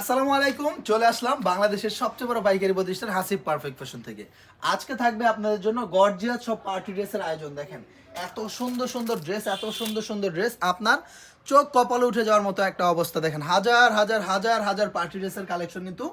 আসসালামু আলাইকুম, চলে আসলাম বাংলাদেশের সবচেয়ে বড় পাইকারি প্রতিষ্ঠান হাসিব পারফেক্ট ফ্যাশন থেকে। আজকে থাকবে আপনাদের জন্য গর্জিয়াস সব পার্টি ড্রেসের আয়োজন, দেখেন। এত সুন্দর সুন্দর ড্রেস এত সুন্দর সুন্দর ড্রেস আপনার চোখ কপালে উঠে যাওয়ার মতো একটা অবস্থা, দেখেন। হাজার হাজার হাজার হাজার পার্টি ড্রেসের কালেকশন কিন্তু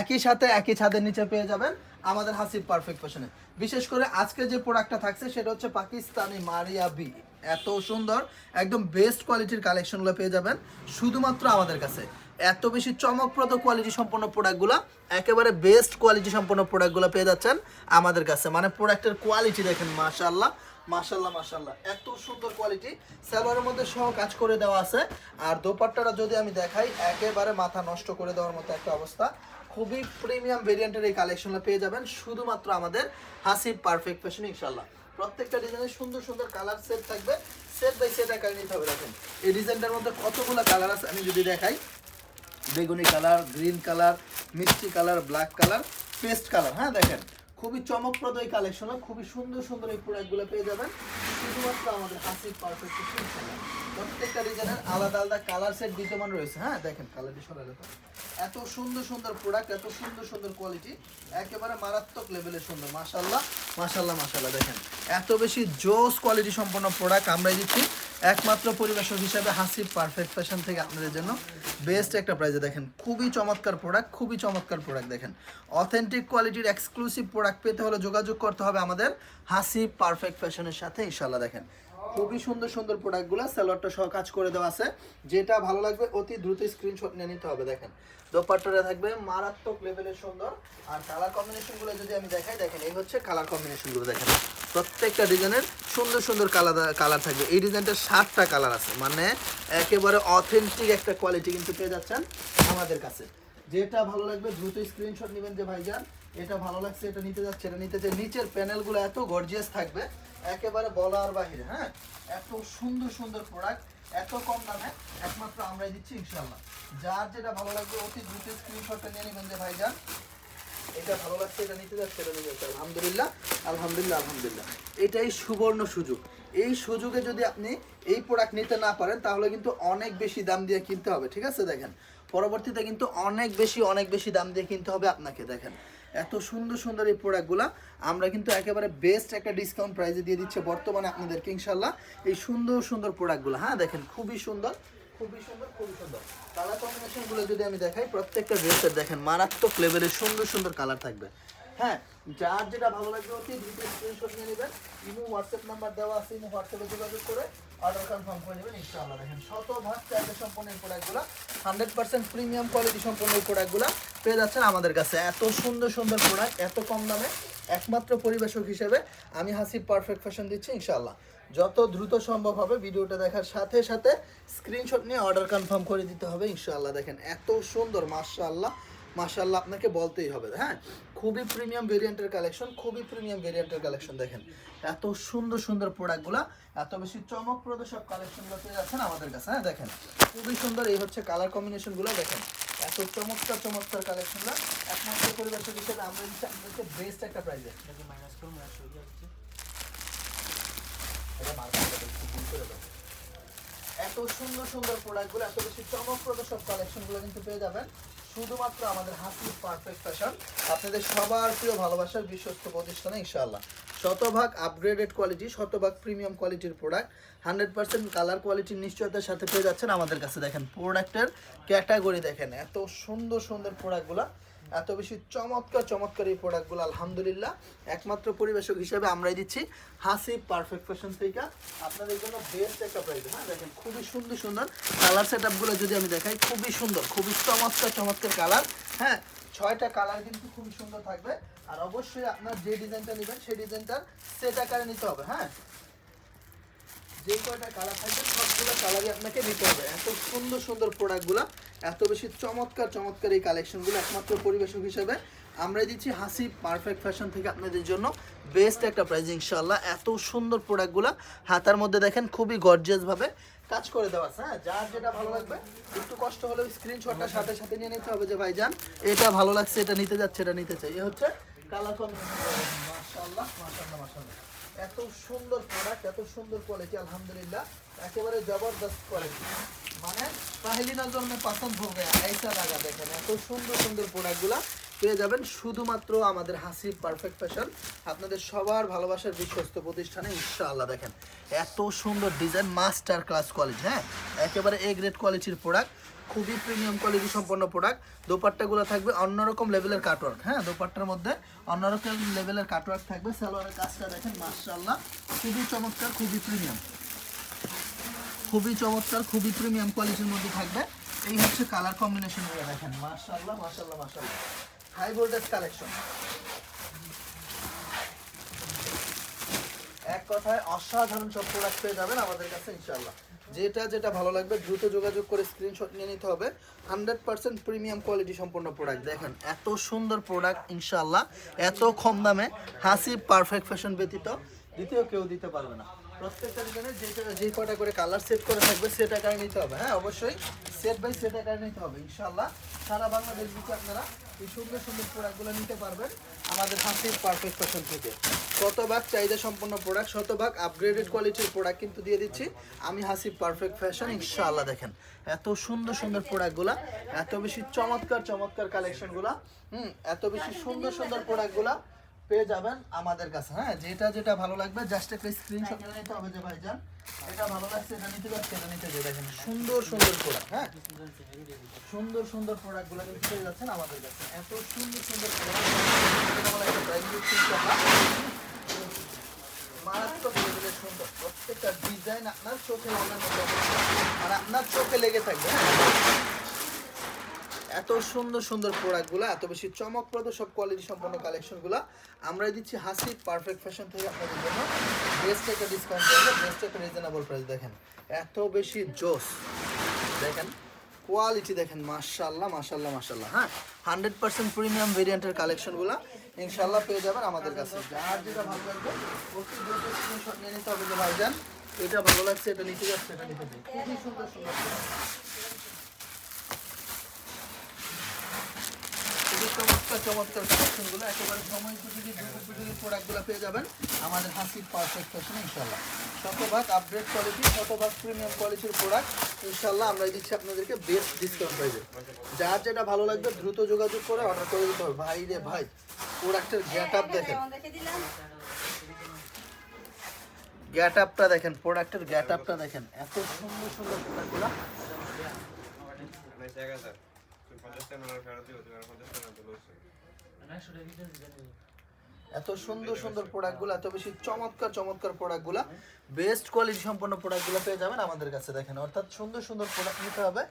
একই সাথে, একই ছাদের নিচে পেয়ে যাবেন আমাদের হাসিব পারফেক্ট ফ্যাশনে বিশেষ করে আজকে যে প্রোডাক্টটা থাকছে, সেটা হচ্ছে পাকিস্তানি মারিয়া বি এত সুন্দর, একদম বেস্ট কোয়ালিটির কালেকশনগুলো পেয়ে যাবেন, শুধুমাত্র আমাদের কাছে। এত বেশি চমকপ্রদ কোয়ালিটি সম্পন্ন প্রোডাক্টগুলো একেবারে বেস্ট কোয়ালিটি সম্পন্ন প্রোডাক্টগুলো পেয়ে যাচ্ছেন আমাদের কাছে। মানে প্রোডাক্টের কোয়ালিটি দেখেন মাশাল্লাহ মাশাল্লাহ মাশাল্লাহ এত সুন্দর কোয়ালিটি সালোয়ারের মধ্যে সহ কাজ করে দেওয়া আছে। আর দোপাট্টাটা যদি আমি দেখাই, একেবারে মাথা নষ্ট করে দেওয়ার মতো একটা অবস্থা। খুবই প্রিমিয়াম ভেরিয়েন্টের এই কালেকশনটা পেয়ে যাবেন শুধুমাত্র আমাদের হাসিব পারফেক্ট ফ্যাশন ইনশাল্লাহ প্রত্যেকটা ডিজাইনের সুন্দর সুন্দর কালার সেট থাকবে। সেট বাই সেট আকারে নিতে হবে দেখেন। এই ডিজাইনটার মধ্যে কতগুলো কালার আছে আমি যদি দেখাই বেগুনি কালার, গ্রিন কালার, মিষ্টি colour black colour paste colour. হ্যাঁ দেখেন, খুবই চমকপ্রদ এই কালেকশন খুবই সুন্দর সুন্দর এই প্রোডাক্টগুলো পেয়ে যাবেন। শুধুমাত্র আমাদের হাসির পারফেক্ট প্রত্যেকটা ডিজাইনের আলাদা আলাদা কালার সেট বিদ্যমান রয়েছে। হ্যাঁ দেখেন কালারটি তো। এত সুন্দর সুন্দর প্রোডাক্ট এত সুন্দর সুন্দর কোয়ালিটি একেবারে মারাত্মক লেভেলের সুন্দর। মাশাল্লাহ মাশাল্লাহ মাশাল্লাহ দেখেন, এত বেশি জোস কোয়ালিটি সম্পন্ন প্রোডাক্ট আমরাই দিচ্ছি। একমাত্র পরিবেশক হিসাবে হাসি পারফেক্ট ফ্যাশন থেকে আপনাদের জন্য বেস্ট একটা প্রাইজে দেখেন। খুবই চমৎকার প্রোডাক্ট খুবই চমৎকার প্রোডাক্ট দেখেন। অথেন্টিক কোয়ালিটির এক্সক্লুসিভ প্রোডাক্ট পেতে হলে যোগাযোগ করতে হবে আমাদের হাসি পারফেক্ট ফ্যাশনের সাথে ইনশাল্লাহ দেখেন। খুবই সুন্দর সুন্দর প্রোডাক্টগুলো স্যালোয়ারটা সহ কাজ করে দেওয়া আছে। যেটা ভালো লাগবে, অতি দ্রুত স্ক্রিনশট নিয়ে নিতে হবে, দেখেন। দোপাট্টাটা থাকবে মারাত্মক লেভেলের সুন্দর। আর কালার কম্বিনেশনগুলো যদি আমি দেখাই, দেখেন, এই হচ্ছে কালার কম্বিনেশনগুলো দেখেন। প্রত্যেকটা ডিজাইনের সুন্দর সুন্দর কালার কালার থাকবে। এই ডিজাইনটার সাতটা কালার আছে মানে একেবারে অথেন্টিক একটা কোয়ালিটি কিন্তু পেয়ে যাচ্ছেন আমাদের কাছে। যেটা ভালো লাগবে, দ্রুত স্ক্রিনশট নেবেন যে ভাইজান। এটা ভালো লাগছে, এটা নিতে যাচ্ছে, এটা নিতে চাই নিচের প্যানেলগুলো এত গর্জিয়াস থাকবে একেবারে বলার বাহিরে হ্যাঁ? এত সুন্দর সুন্দর প্রোডাক্ট এত কম দামে একমাত্র আমরাই দিচ্ছি ইনশাল্লাহ যার যেটা ভালো লাগবে অতি দ্রুত স্ক্রিনশটটা নিয়ে নেবেন যে ভাইজান। এটা ভালো লাগছে এটা নিতে যাচ্ছে এটা নিতে যাচ্ছে। আলহামদুলিল্লাহ। আলহামদুলিল্লাহ আলহামদুলিল্লাহ। এটাই সুবর্ণ সুযোগ। এই সুযোগে যদি আপনি এই প্রোডাক্ট নিতে না পারেন তাহলে কিন্তু অনেক বেশি দাম দিয়ে কিনতে হবে ঠিক আছে? দেখেন পরবর্তীতে কিন্তু অনেক বেশি অনেক বেশি দাম দিয়ে কিনতে হবে আপনাকে দেখেন। এত সুন্দর সুন্দর এই প্রোডাক্টগুলো আমরা কিন্তু একেবারে বেস্ট একটা ডিসকাউন্ট প্রাইসে দিয়ে দিচ্ছে বর্তমানে আপনাদেরকে ইনশাল্লাহ এই সুন্দর সুন্দর প্রোডাক্টগুলো হ্যাঁ দেখেন, খুবই সুন্দর খুবই সুন্দর খুবই সুন্দর। কালার কম্বিনেশনগুলো যদি আমি দেখাই, প্রত্যেকটা ড্রেসের দেখেন, মারাত্মক লেভেলের সুন্দর সুন্দর কালার থাকবে। হ্যাঁ যার যেটা ভালো লাগবে অতি দ্রুত স্ক্রিনশট নিয়ে নেবেন। ইমো হোয়াটসঅ্যাপ নাম্বার দেওয়া আছে, ইমো হোয়াটসঅ্যাপে যোগাযোগ করে অর্ডার কনফার্ম করে নেবেন, ইনশাআল্লাহ দেখেন। শতভাগ এই প্রোডাক্টগুলো হান্ড্রেড পার্সেন্ট প্রিমিয়াম কোয়ালিটি এই প্রোডাক্টগুলো পেয়ে যাচ্ছেন আমাদের কাছে। এত সুন্দর সুন্দর প্রোডাক্ট এত কম দামে, একমাত্র পরিবেশক হিসেবে আমি হাসিব পারফেক্ট ফ্যাশন দিচ্ছি, ইনশাআল্লাহ। যত দ্রুত সম্ভব হবে ভিডিওটা দেখার সাথে সাথে স্ক্রিনশট নিয়ে অর্ডার কনফার্ম করে দিতে হবে, ইনশাআল্লাহ দেখেন। এত সুন্দর, মাশাআল্লাহ। মাশাআল্লাহ আপনাকে বলতেই হবে। হ্যাঁ খুবই প্রিমিয়াম ভেরিয়েন্টের কালেকশন খুবই প্রিমিয়াম ভেরিয়েন্টের কালেকশন দেখেন। এত সুন্দর সুন্দর প্রোডাক্টগুলো এত বেশি চমকপ্রদ সব কালেকশনগুলো পেয়ে যাচ্ছেন আমাদের কাছে। হ্যাঁ দেখেন খুবই সুন্দর এই হচ্ছে কালার কম্বিনেশনগুলো দেখেন। এত চমৎকার চমৎকার কালেকশনগুলো একমাত্র পরিবেশের হিসেবে আমরা দিচ্ছি আপনাদেরকে বেস্ট একটা মাইনাস করে দাও। এত সুন্দর সুন্দর প্রোডাক্টগুলো এত বেশি চমকপ্রদ সব কালেকশনগুলো কিন্তু পেয়ে যাবেন। শুধুমাত্র আমাদের হাসি পারফেক্ট ফ্যাশন আপনাদের সবার প্রিয় ভালোবাসার বিশ্বস্ত প্রতিষ্ঠানে ইনশাআল্লাহ। শতভাগ আপগ্রেডেড কোয়ালিটি শতভাগ প্রিমিয়াম কোয়ালিটির প্রোডাক্ট হান্ড্রেড পার্সেন্ট কালার কোয়ালিটির নিশ্চয়তার সাথে পেয়ে যাচ্ছেন আমাদের কাছে। দেখেন প্রোডাক্টের ক্যাটাগরি দেখেন, এত সুন্দর সুন্দর প্রোডাক্টগুলো এত বেশি চমৎকার চমৎকার এই প্রোডাক্টগুলো আলহামদুলিল্লাহ। একমাত্র পরিবেশক হিসেবে আমরাই দিচ্ছি হাসি পারফেক্ট ফ্যাশন থেকে। আপনাদের জন্য বেস্ট একটা প্রাইস হ্যাঁ দেখেন, খুবই সুন্দর সুন্দর কালার সেট আপগুলো যদি আমি দেখাই, খুবই সুন্দর, খুবই চমৎকার চমৎকার কালার হ্যাঁ ছয়টা কালার কিন্তু খুবই সুন্দর থাকবে। আর অবশ্যই আপনার যে ডিজাইনটা নেবেন, সেই ডিজাইনটার সেট আকারে নিতে হবে। হ্যাঁ যে কয়টা কালার থাকবে সবগুলো কালারই আপনাকে নিতে হবে। এত সুন্দর সুন্দর প্রোডাক্টগুলো এত বেশি চমৎকার চমৎকার এই কালেকশনগুলো একমাত্র পরিবেশক হিসেবে আমরা দিচ্ছি হাসি পারফেক্ট ফ্যাশন থেকে আপনাদের জন্য। বেস্ট একটা প্রাইজ ইনশাল্লাহ এত সুন্দর প্রোডাক্টগুলো হাতার মধ্যে দেখেন খুবই গর্জিয়াস ভাবে কাজ করে দেওয়া আছে। হ্যাঁ যার যেটা ভালো লাগবে একটু কষ্ট হলেও স্ক্রিনশটটা সাথে সাথে নিয়ে নিতে হবে যে ভাইজান এটা ভালো লাগছে এটা নিতে যাচ্ছে এটা নিতে চাই। এ হচ্ছে কালার মাশাআল্লাহ মাশাআল্লাহ মাশাআল্লাহ। এত সুন্দর প্রোডাক্ট এত সুন্দর কোয়ালিটি আলহামদুলিল্লাহ। একেবারে জবরদস্ত কোয়ালিটি মানে পাহেলি নজর মে পছন্দ এইসা লাগা দেখেন, এত সুন্দর সুন্দর প্রোডাক্টগুলা পেয়ে যাবেন শুধুমাত্র আমাদের হাসি পারফেক্ট ফ্যাশন আপনাদের সবার ভালোবাসার বিশ্বস্ত প্রতিষ্ঠানে, ইনশাআল্লাহ দেখেন। এত সুন্দর ডিজাইন মাস্টার ক্লাস কোয়ালিটি হ্যাঁ? একেবারে এ গ্রেড কোয়ালিটির প্রোডাক্ট খুবই প্রিমিয়াম কোয়ালিটি সম্পন্ন প্রোডাক্ট দোপাট্টাগুলো থাকবে অন্যরকম লেভেলের কাটওয়ার্ক হ্যাঁ? দোপাট্টার মধ্যে অন্যরকম লেভেলের কাটওয়ার্ক থাকবে। সালোয়ারের কাজটা দেখেন, মাশাআল্লাহ। খুবই চমৎকার, খুবই প্রিমিয়াম খুবই চমৎকার, খুবই প্রিমিয়াম কোয়ালিটির মধ্যে থাকবে। এই হচ্ছে কালার কম্বিনেশনগুলো দেখেন। মাশাআল্লাহ মাশাআল্লাহ মাশাআল্লাহ। হাই ভোল্টেজ কালেকশন এক কথায় অসাধারণ সব প্রোডাক্ট পেয়ে যাবেন আমাদের কাছে, ইনশাআল্লাহ। যেটা যেটা ভালো লাগবে, দ্রুত যোগাযোগ করে স্ক্রিনশট নিয়ে নিতে হবে। হান্ড্রেড পার্সেন্ট প্রিমিয়াম কোয়ালিটি সম্পন্ন প্রোডাক্ট দেখেন, এত সুন্দর প্রোডাক্ট ইনশাল্লাহ এত কম দামে, হাসি পারফেক্ট ফ্যাশন ব্যতীত, দ্বিতীয় কেউ দিতে পারবে না। যেটা কটা করে কালার সেট করে থাকবে নিতে হবে। হ্যাঁ অবশ্যই সেট বাই নিতে হবে, ইনশাআল্লাহ। সারা বাংলাদেশ আপনারা এই সুন্দর সুন্দর প্রোডাক্টগুলো নিতে পারবেন আমাদের হাসির পারফেক্ট ফ্যাশন থেকে। শতভাগ চাহিদা সম্পন্ন প্রোডাক্ট শতভাগ আপগ্রেডেড কোয়ালিটির প্রোডাক্ট কিন্তু দিয়ে দিচ্ছি। আমি হাসি পারফেক্ট ফ্যাশন ইনশাআল্লাহ দেখেন এত সুন্দর সুন্দর প্রোডাক্টগুলা এত বেশি চমৎকার চমৎকার কালেকশনগুলা হুম, এত বেশি সুন্দর সুন্দর প্রোডাক্টগুলা পেয়ে যাবেন আমাদের কাছে হ্যাঁ? যেটা যেটা ভালো লাগবে জাস্ট একটা স্ক্রিনশট নিয়ে নিতে হবে যে ভাইজান। এটা ভালো লাগছে এটা নিতে যাচ্ছে এটা নিতে যে দেখেন। সুন্দর সুন্দর প্রোডাক্ট হ্যাঁ? সুন্দর সুন্দর প্রোডাক্টগুলো কিন্তু পেয়ে যাচ্ছেন আমাদের কাছে। এত সুন্দর সুন্দর প্রোডাক্ট মারাত্মক লেভেলের সুন্দর। প্রত্যেকটা ডিজাইন আপনার চোখে লাগার মতো আর আপনার চোখে লেগে থাকবে হ্যাঁ? এত সুন্দর সুন্দর প্রোডাক্টগুলো, এত বেশি চমকপ্রদ সব কোয়ালিটি সম্পন্ন কালেকশনগুলো আমরা দিচ্ছি হাসি পারফেক্ট ফ্যাশন থেকে আপনাদের জন্য। বেস্ট একটা ডিসকাউন্ট করব বেস্ট একটা রিজনেবল প্রাইস দেখেন। এত বেশি জোস। দেখেন কোয়ালিটি দেখেন মাশাল্লাহ মাশাল্লাহ মাশাল্লাহ হ্যাঁ? হান্ড্রেড পার্সেন্ট প্রিমিয়াম ভেরিয়েন্টের কালেকশনগুলো ইনশাল্লাহ পেয়ে যাবেন আমাদের কাছে। যার যেটা ভালো লাগবে নিয়ে নিতে হবে যে ভাইজান। এটা ভালো লাগছে, এটা নিতে যাচ্ছে, এটা নিতে খুবই সুন্দর সুন্দর product। খুবই চমৎকার চমৎকার কালেকশনগুলো একেবারে সময় উপযোগী যুগ উপযোগী প্রোডাক্টগুলো পেয়ে যাবেন। আমাদের হাসির পারফেক্ট ফ্যাশনে ইনশাল্লাহ শতভাগ আপগ্রেড কোয়ালিটি শতভাগ প্রিমিয়াম কোয়ালিটির প্রোডাক্ট ইনশাল্লাহ আমরা দিচ্ছি আপনাদেরকে বেস্ট ডিসকাউন্ট প্রাইসে যার যেটা ভালো লাগবে দ্রুত যোগাযোগ করে অর্ডার করে দিতে হবে। ভাই রে ভাই প্রোডাক্টের গ্যাট আপ দেখেন। গ্যাট আপটা দেখেন প্রোডাক্টের গ্যাট আপটা দেখেন। এত সুন্দর সুন্দর প্রোডাক্টগুলো এত সুন্দর সুন্দর প্রোডাক্টগুলো এত বেশি চমৎকার চমৎকার প্রোডাক্টগুলো বেস্ট কোয়ালিটি সম্পন্ন প্রোডাক্টগুলো পেয়ে যাবেন আমাদের কাছে দেখেন। অর্থাৎ সুন্দর সুন্দর প্রোডাক্ট নিতে হবে।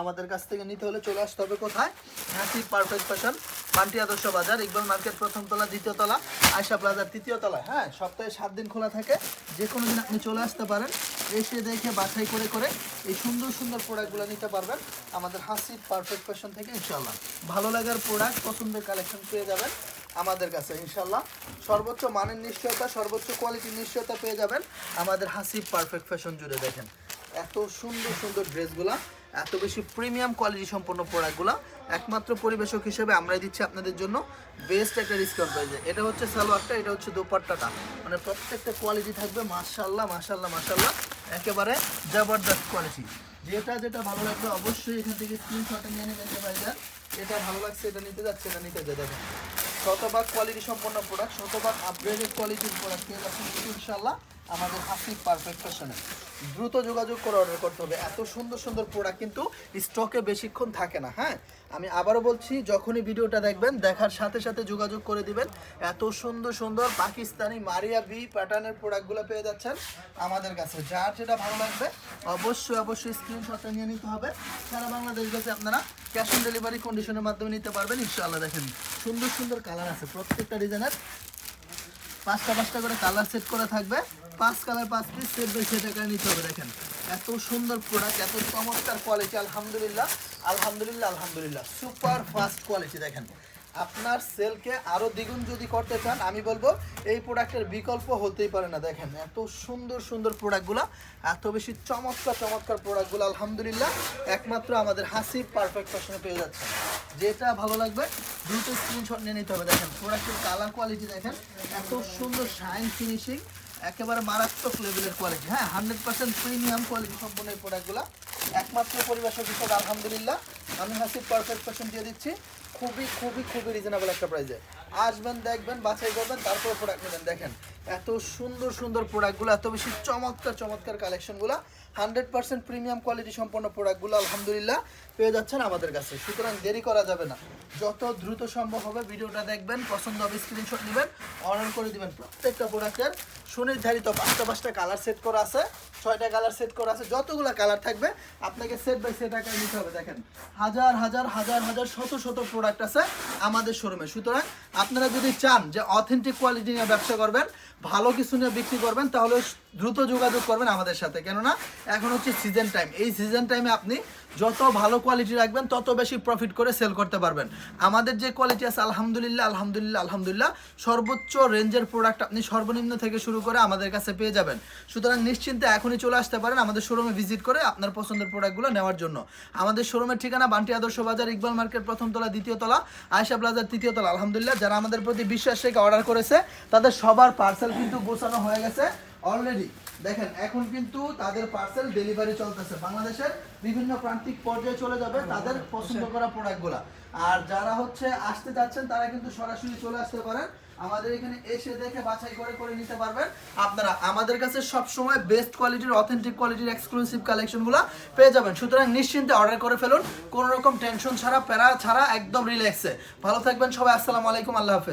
আমাদের কাছ থেকে নিতে হলে চলে আসতে হবে কোথায়? হ্যাপি পারফেক্ট ফ্যাশন পান্টি আদর্শ বাজার, ইকবাল মার্কেট, প্রথম তলা, দ্বিতীয় তলা আয়সা প্লাজার তৃতীয় তলা হ্যাঁ সপ্তাহে সাত দিন খোলা থাকে। যে কোনো দিন আপনি চলে আসতে পারেন। এসে দেখে বাছাই করে করে এই সুন্দর সুন্দর প্রোডাক্টগুলো নিতে পারবেন আমাদের হাসি পারফেক্ট ফ্যাশন থেকে ইনশাল্লাহ ভালো লাগার প্রোডাক্ট পছন্দের কালেকশন পেয়ে যাবেন আমাদের কাছে ইনশাল্লাহ সর্বোচ্চ মানের নিশ্চয়তা, সর্বোচ্চ কোয়ালিটির নিশ্চয়তা পেয়ে যাবেন আমাদের হাসি পারফেক্ট ফ্যাশন জুড়ে দেখেন। এত সুন্দর সুন্দর ড্রেসগুলা এত বেশি প্রিমিয়াম কোয়ালিটি সম্পন্ন প্রোডাক্টগুলো একমাত্র পরিবেশক হিসেবে আমরাই দিচ্ছি আপনাদের জন্য বেস্ট একটা ডিসকাউন্ট প্রাইসে এটা হচ্ছে সালোয়ারটা, এটা হচ্ছে দোপাট্টাটা। মানে প্রত্যেকটা কোয়ালিটি থাকবে মাশাল্লাহ মাশাল্লাহ মাশাল্লাহ একেবারে জবরদস্ত কোয়ালিটি যেটা যেটা ভালো লাগবে অবশ্যই এখান থেকে তিন স্ক্রিনশটে নিয়ে নেবেন যে এটা ভালো লাগছে, এটা নিতে যাচ্ছে, এটা নিতে যে দেখেন, শতভাগ কোয়ালিটি সম্পন্ন প্রোডাক্ট শতভাগ আপগ্রেডেড কোয়ালিটির প্রোডাক্ট পেয়ে যাচ্ছেন ইনশাল্লাহ আমাদের হাসি পারফেক্ট ফ্যাশনে দ্রুত যোগাযোগ করে অর্ডার করতে হবে। এত সুন্দর সুন্দর প্রোডাক্ট কিন্তু স্টকে বেশিক্ষণ থাকে না হ্যাঁ? আমি আবারও বলছি, যখনই ভিডিওটা দেখবেন, দেখার সাথে সাথে যোগাযোগ করে দিবেন। এত সুন্দর সুন্দর পাকিস্তানি মারিয়া বি প্যাটার্নের প্রোডাক্টগুলো পেয়ে যাচ্ছেন আমাদের কাছে। যার যেটা ভালো লাগবে, অবশ্যই অবশ্যই স্ক্রিনশটটা নিয়ে নিতে হবে। সারা বাংলাদেশ গেছে আপনারা ক্যাশ অন ডেলিভারি কন্ডিশনের মাধ্যমে নিতে পারবেন। ইনশাআল্লাহ দেখেন, সুন্দর সুন্দর কালার আছে। প্রত্যেকটা ডিজাইনের পাঁচটা পাঁচটা করে কালার সেট করা থাকবে। পাঁচ কালার পাঁচ পিস সেট বাই সেট নিতে হবে, দেখেন। এত সুন্দর প্রোডাক্ট এত চমৎকার কোয়ালিটি আলহামদুলিল্লাহ আলহামদুলিল্লাহ আলহামদুলিল্লাহ সুপার ফাস্ট কোয়ালিটি দেখেন। আপনার সেলকে আরও দ্বিগুণ যদি করতে চান, আমি বলব এই প্রোডাক্টের বিকল্প হতেই পারে না, দেখেন। এত সুন্দর সুন্দর প্রোডাক্টগুলো এত বেশি চমৎকার চমৎকার প্রোডাক্টগুলো আলহামদুলিল্লাহ, একমাত্র আমাদের হাসি পারফেক্ট ফ্যাশনে পেয়ে যাচ্ছে যেটা ভালো লাগবে, দ্রুত স্ক্রিনশট নিয়ে নিতে হবে, দেখেন। প্রোডাক্টের কালার কোয়ালিটি দেখেন। এত সুন্দর শাইন ফিনিশিং একেবারে মারাত্মক লেভেলের কোয়ালিটি হ্যাঁ হান্ড্রেড পার্সেন্ট প্রিমিয়াম কোয়ালিটি সম্পূর্ণ এই প্রোডাক্টগুলো একমাত্র পরিবেশের বিষয় আলহামদুলিল্লাহ, আমি হাসি পারফেক্ট পার্সেন্ট দিয়ে দিচ্ছি। খুবই খুবই খুবই রিজনেবল একটা প্রাইসে আসবেন, দেখবেন, বাছাই করবেন, তারপরে প্রোডাক্ট নেবেন। দেখেন এত সুন্দর সুন্দর প্রোডাক্টগুলো এত বেশি চমৎকার চমৎকার কালেকশনগুলো হান্ড্রেড পার্সেন্ট প্রিমিয়াম কোয়ালিটি সম্পন্ন প্রোডাক্টগুলো আলহামদুলিল্লাহ পেয়ে যাচ্ছেন আমাদের কাছে। সুতরাং দেরি করা যাবে না। যত দ্রুত সম্ভব হবে ভিডিওটা দেখবেন, পছন্দ হবে স্ক্রিনশট নেবেন অর্ডার করে দিবেন প্রত্যেকটা প্রোডাক্টের সুনির্ধারিত পাঁচটা পাঁচটা কালার সেট করা আছে, ছয়টা কালার সেট করা আছে, যতগুলো কালার থাকবে আপনাকে সেট বাই সেট আকারে নিতে হবে। দেখেন, হাজার হাজার হাজার হাজার, শত শত প্রোডাক্ট আছে আমাদের শোরুমে সুতরাং আপনারা যদি চান যে অথেন্টিক কোয়ালিটি নিয়ে ব্যবসা করবেন ভালো কিছু নিয়ে বিক্রি করবেন তাহলে দ্রুত যোগাযোগ করবেন আমাদের সাথে। কেননা এখন হচ্ছে সিজন টাইম এই সিজন টাইমে আপনি যত ভালো কোয়ালিটি রাখবেন, তত বেশি প্রফিট করে সেল করতে পারবেন। আমাদের যে কোয়ালিটি আছে, আলহামদুলিল্লাহ আলহামদুলিল্লাহ আলহামদুলিল্লাহ, সর্বোচ্চ রেঞ্জের প্রোডাক্ট আপনি সর্বনিম্ন থেকে শুরু করে আমাদের কাছে পেয়ে যাবেন। সুতরাং নিশ্চিন্তে এখনই চলে আসতে পারেন আমাদের শোরুমে ভিজিট করে আপনার পছন্দের প্রোডাক্টগুলো নেওয়ার জন্য। আমাদের শোরুমের ঠিকানা বান্টি আদর্শ বাজার, ইকবাল মার্কেট, প্রথম তলা, দ্বিতীয় তলা আয়সা প্লাজার তৃতীয় তলা। আলহামদুলিল্লাহ, যারা আমাদের প্রতি বিশ্বাস রেখে অর্ডার করেছে, তাদের সবার পার্সেল কিন্তু গোছানো হয়ে গেছে। অলরেডি দেখেন এখন কিন্তু তাদের পার্সেল ডেলিভারি চলতেছে। বাংলাদেশের বিভিন্ন প্রান্তিক পর্যায়ে চলে যাবে তাদের পছন্দ করা প্রোডাক্টগুলো আর যারা হচ্ছে আসতে যাচ্ছেন তারা কিন্তু সরাসরি চলে আসতে পারেন। আমাদের এখানে এসে দেখে বাছাই করে করে নিতে পারবেন। আপনারা আমাদের কাছে সব সময় বেস্ট কোয়ালিটির অথেন্টিক কোয়ালিটির এক্সক্লুসিভ কালেকশনগুলো পেয়ে যাবেন। সুতরাং নিশ্চিন্তে অর্ডার করে ফেলুন। কোনো রকম টেনশন ছাড়া প্যারা ছাড়া একদম রিল্যাক্সে ভালো থাকবেন সবাই। আসসালামু আলাইকুম। আল্লাহ হাফেজ।